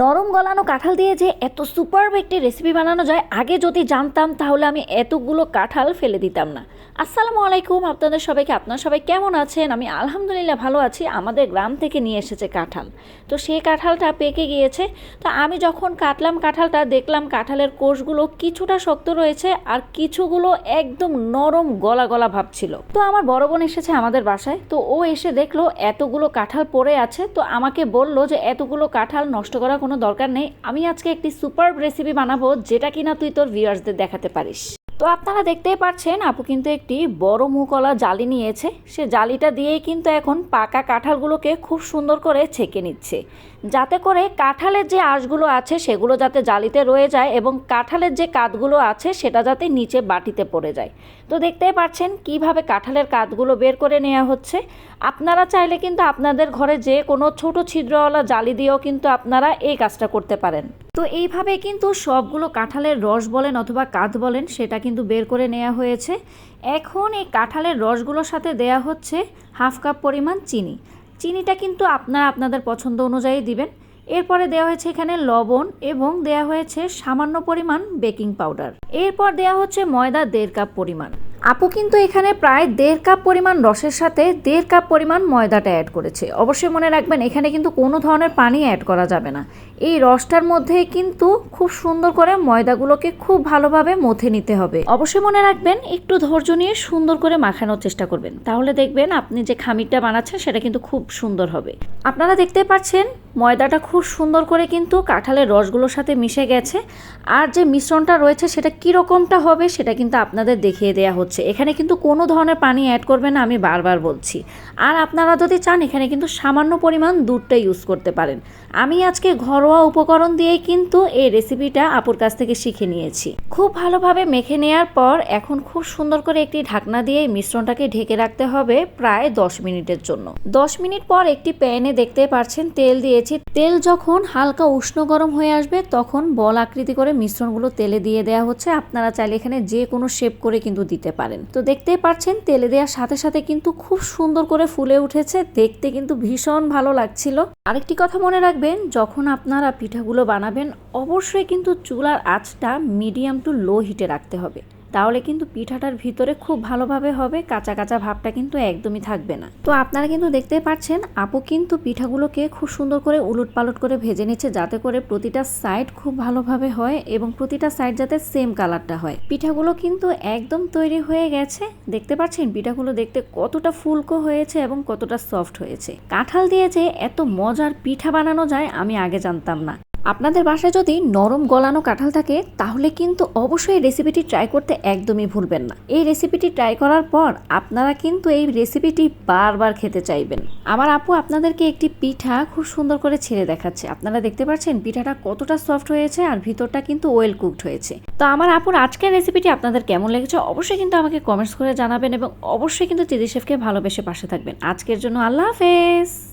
নরম গলানো কাঁঠাল দিয়ে যে এত সুপারব একটি রেসিপি বানানো যায়, আগে যদি জানতাম তাহলে আমি এতগুলো কাঁঠাল ফেলে দিতাম না। আসসালামু আলাইকুম, আপনাদের সবাইকে, আপনারা সবাই কেমন আছেন? আমি আলহামদুলিল্লাহ ভালো আছি। আমাদের গ্রাম থেকে নিয়ে এসেছে কাঁঠাল। তো সেই কাঁঠালটা পেকে গিয়েছে। তো আমি যখন কাটলাম কাঁঠালটা, দেখলাম কাঁঠালের কোষগুলো কিছুটা শক্ত রয়েছে আর কিছুগুলো একদম নরম গলা গলা ভাব ছিল। তো আমার বড় বোন এসেছে আমাদের বাসায়। তো ও এসে দেখল এতগুলো কাঁঠাল পড়ে আছে। তো আমাকে বলল যে এতগুলো কাঁঠাল নষ্ট করার কোনো দরকার নেই। আমি আজকে একটি সুপার রেসিপি বানাবো যেটা কিনা তুই তোর ভিউয়ার্সদের দেখাতে পারিস। তো আপনারা দেখতেই পাচ্ছেন আপু কিন্তু একটি বড় মুকলা জালি নিয়েছে। সে জালিটা দিয়েই কিন্তু এখন পাকা কাঁঠালগুলোকে খুব সুন্দর করে ছেঁকে নিচ্ছে। যাতে করে কাঁঠালের যে আঁশগুলো আছে, সেগুলো যাতে জালিতে রয়ে যায় এবং কাঁঠালের যে কাঁধগুলো আছে, সেটা যাতে নিচে বাটিতে পড়ে যায়। তো দেখতেই পাচ্ছেন কীভাবে কাঁঠালের কাঁধগুলো বের করে নেওয়া হচ্ছে। আপনারা চাইলে কিন্তু আপনাদের ঘরে যে কোনো ছোট ছিদ্রওয়ালা জালি দিয়েও কিন্তু আপনারা এই কাজটা করতে পারেন। তো এইভাবে কিন্তু সবগুলো কাঁঠালের রস বলেন অথবা কাঁধ বলেন, সেটা কিন্তু বের করে নেওয়া হয়েছে। এখন এই কাঁঠালের রসগুলোর সাথে দেয়া হচ্ছে হাফ কাপ পরিমাণ চিনি। চিনিটা কিন্তু আপনারা আপনাদের পছন্দ অনুযায়ী দিবেন। এরপরে দেওয়া হয়েছে এখানে লবণ এবং দেওয়া হয়েছে সামান্য পরিমাণ বেকিং পাউডার। এরপর দেওয়া হচ্ছে ময়দা দেড় কাপ পরিমাণ। আপু কিন্তু এখানে প্রায় দেড় কাপ পরিমাণ রসের সাথে দেড় কাপ পরিমাণ ময়দাটা অ্যাড করেছে। অবশ্যই মনে রাখবেন, এখানে কিন্তু কোনো ধরনের পানি অ্যাড করা যাবে না। এই রসটার মধ্যে কিন্তু খুব সুন্দর করে ময়দাগুলোকে খুব ভালোভাবে মথে নিতে হবে। অবশ্যই মনে রাখবেন, একটু ধৈর্য নিয়ে সুন্দর করে মাখানোর চেষ্টা করবেন। তাহলে দেখবেন আপনি যে খামিরটা বানাচ্ছেন, সেটা কিন্তু খুব সুন্দর হবে। আপনারা দেখতে পাচ্ছেন, ময়দাটা খুব সুন্দর করে কিন্তু কাঁঠালের রসগুলোর সাথে মিশে গেছে। আর যে মিশ্রণটা রয়েছে, সেটা কীরকমটা হবে, সেটা কিন্তু আপনাদের দেখিয়ে দেওয়া হচ্ছে। এখানে কিন্তু কোনো ধরনের পানি অ্যাড করবেন না, আমি বারবার বলছি। আর আপনারা যদি চান, এখানে কিন্তু সামান্য পরিমাণ দুধটা ইউজ করতে পারেন। আমি আজকে ঘরোয়া উপকরণ দিয়েই কিন্তু এই রেসিপিটা আপুর কাছ থেকে শিখে নিয়েছি। খুব ভালোভাবে মেখে নেওয়ার পর এখন খুব সুন্দর করে একটি ঢাকনা দিয়ে মিশ্রণটাকে ঢেকে রাখতে হবে প্রায় দশ মিনিটের জন্য। দশ মিনিট পর একটি প্যানে দেখতে পাচ্ছেন তেল দিয়েছি। তেল যখন হালকা উষ্ণ গরম হয়ে আসবে তখন বল আকৃতি করে মিশ্রণগুলো তেলে দিয়ে দেওয়া হচ্ছে। আপনারা চাইলে এখানে যে কোনো শেপ করে কিন্তু দিতে পারেন। তো দেখতেই পাচ্ছেন তেলে দেওয়ার সাথে সাথে কিন্তু খুব সুন্দর করে ফুলে উঠেছে। দেখতে কিন্তু ভীষণ ভালো লাগছিল। আরেকটি কথা মনে রাখবেন, যখন আপনারা পিঠাগুলো বানাবেন অবশ্যই কিন্তু চুলার আঁচটা মিডিয়াম টু লো হিটে রাখতে হবে। তাহলে কিন্তু পিঠাটার ভিতরে খুব ভালোভাবে হবে, কাঁচা কাঁচা ভাবটা কিন্তু একদমই থাকবে না। তো আপনারা কিন্তু দেখতে পাচ্ছেন, আপু কিন্তু পিঠাগুলোকে খুব সুন্দর করে উলট পালট করে ভেজে নিচ্ছে, যাতে করে প্রতিটা সাইড খুব ভালোভাবে হয় এবং প্রতিটা সাইড যাতে সেম কালারটা হয়। পিঠাগুলো কিন্তু একদম তৈরি হয়ে গেছে। দেখতে পাচ্ছেন, পিঠাগুলো দেখতে কতটা ফুলকো হয়েছে এবং কতটা সফট হয়েছে। কাঁঠাল দিয়ে যে এত মজার পিঠা বানানো যায়, আমি আগে জানতাম না। আপনাদের বাসায় যদি নরম গলানো কাঁঠাল থাকে, তাহলে কিন্তু অবশ্যই রেসিপিটি ট্রাই করতে একদমই ভুলবেন না। এই রেসিপিটি ট্রাই করার পর আপনারা কিন্তু এই রেসিপিটি বারবার খেতে চাইবেন। আমার আপু আপনাদেরকে একটি পিঠা খুব সুন্দর করে ছেড়ে দেখাচ্ছে। আপনারা দেখতে পাচ্ছেন পিঠাটা কতটা সফট হয়েছে আর ভিতরটা কিন্তু ওয়েল কুকড হয়েছে। তো আমার আপুর আজকের রেসিপিটি আপনাদের কেমন লেগেছে অবশ্যই কিন্তু আমাকে কমেন্টস করে জানাবেন এবং অবশ্যই কিন্তু চিদি শেফকে ভালোবেসে পাশে থাকবেন। আজকের জন্য আল্লাহ হাফেজ!